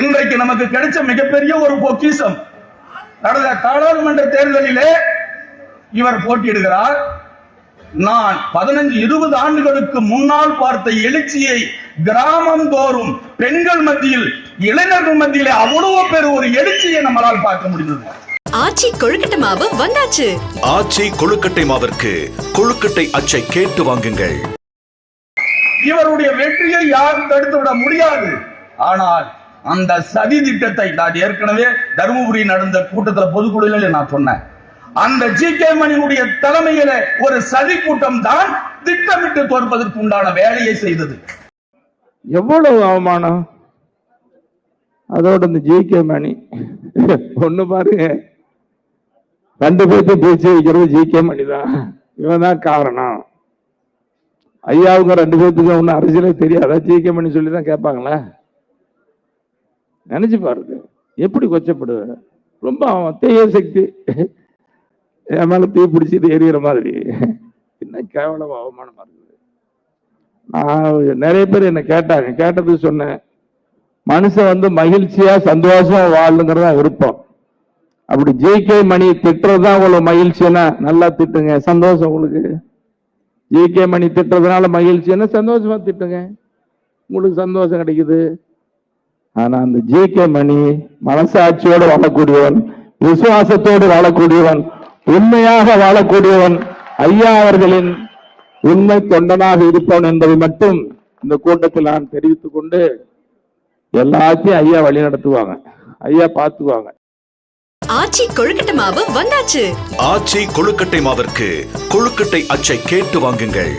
இன்றைக்கு நமக்கு கிடைச்ச மிகப்பெரிய ஒரு பொக்கிஷம். நடந்த நாடாளுமன்ற தேர்தலிலே இவர் போட்டியிடுகிறார். நான் பதினஞ்சு இருபது ஆண்டுகளுக்கு முன்னால் பார்த்த எழுச்சியை கிராமம் தோறும் பெண்கள் மத்தியில் இளைஞர்கள் மத்தியிலே அவ்வளவு பேர் ஒரு எழுச்சியை நம்மளால் பார்க்க முடிந்தது. ஆச்சி கொழுக்கட்டை மாவு வந்தாச்சு. ஆச்சி கொழுக்கட்டை மாவிற்கு கொழுக்கட்டை அச்சை கேட்டு வாங்குங்கள். இவருடைய வெற்றியை யாரும் தடுத்து விட முடியாது. ஆனால் அந்த சதி திட்டத்தை நான் ஏற்கனவே தருமபுரி நடந்த கூட்டத்தில் பொதுக்குழுல நான் சொன்னேன். அந்த ஜி கே மணியுடைய தலைமையில ஒரு சதி கூட்டம் தான் திட்டமிட்டு தோற்பதற்கு உண்டான வேலையை செய்தது. எவ்வளவு அவமானம்? அதோட இந்த ஜிகே மணி ஒண்ணு பாருங்க. ரெண்டு பேர்த்தையும் பேச்சு வைக்கிறது ஜிகே மணி தான். இவன் தான் காரணம். ஐயாவுங்க ரெண்டு பேர்த்துக்கும் ஒன்றும் அரசியலே தெரியாதா? ஜிகே மணி சொல்லி தான் கேட்பாங்களா? நினைச்சு பாருங்க. எப்படி கொச்சப்படுவேன்? ரொம்ப அவன் தேய சக்தி. என் மேல தீ பிடிச்சிட்டு எரியிற மாதிரி. என்ன கேவலம் அவமானமா இருக்குது. நான் நிறைய பேர் என்ன கேட்டாங்க. கேட்டது சொன்னேன். மனுஷன் வந்து மகிழ்ச்சியா சந்தோஷமா வாழணுங்கிறதா விருப்பம். அப்படி ஜிகே மணி திட்டுறது தான் உங்களுக்கு மகிழ்ச்சின்னா நல்லா திட்டுங்க. சந்தோஷம் உங்களுக்கு. ஜிகே மணி திட்டுறதுனால மகிழ்ச்சின்னா சந்தோஷமா திட்டுங்க? உங்களுக்கு சந்தோஷம் கிடைக்குது. ஆனா அந்த ஜே கே மணி மனசாட்சியோடு வாழக்கூடியவன் விசுவாசத்தோடு வாழக்கூடியவன் உண்மையாக வாழக்கூடியவன் ஐயா அவர்களின் உண்மை தொண்டனாக இருப்பவன் என்பதை மட்டும் இந்த கூட்டத்தில் நான் தெரிவித்துக் கொண்டு எல்லாத்தையும் ஐயா வழி நடத்துவாங்க. ஐயா பார்த்துவாங்க. ஆச்சி கொழுக்கட்டை மாவு வந்தாச்சு. ஆச்சி கொழுக்கட்டை மாவிற்கு கொழுக்கட்டை அச்சை கேட்டு வாங்குங்கள்.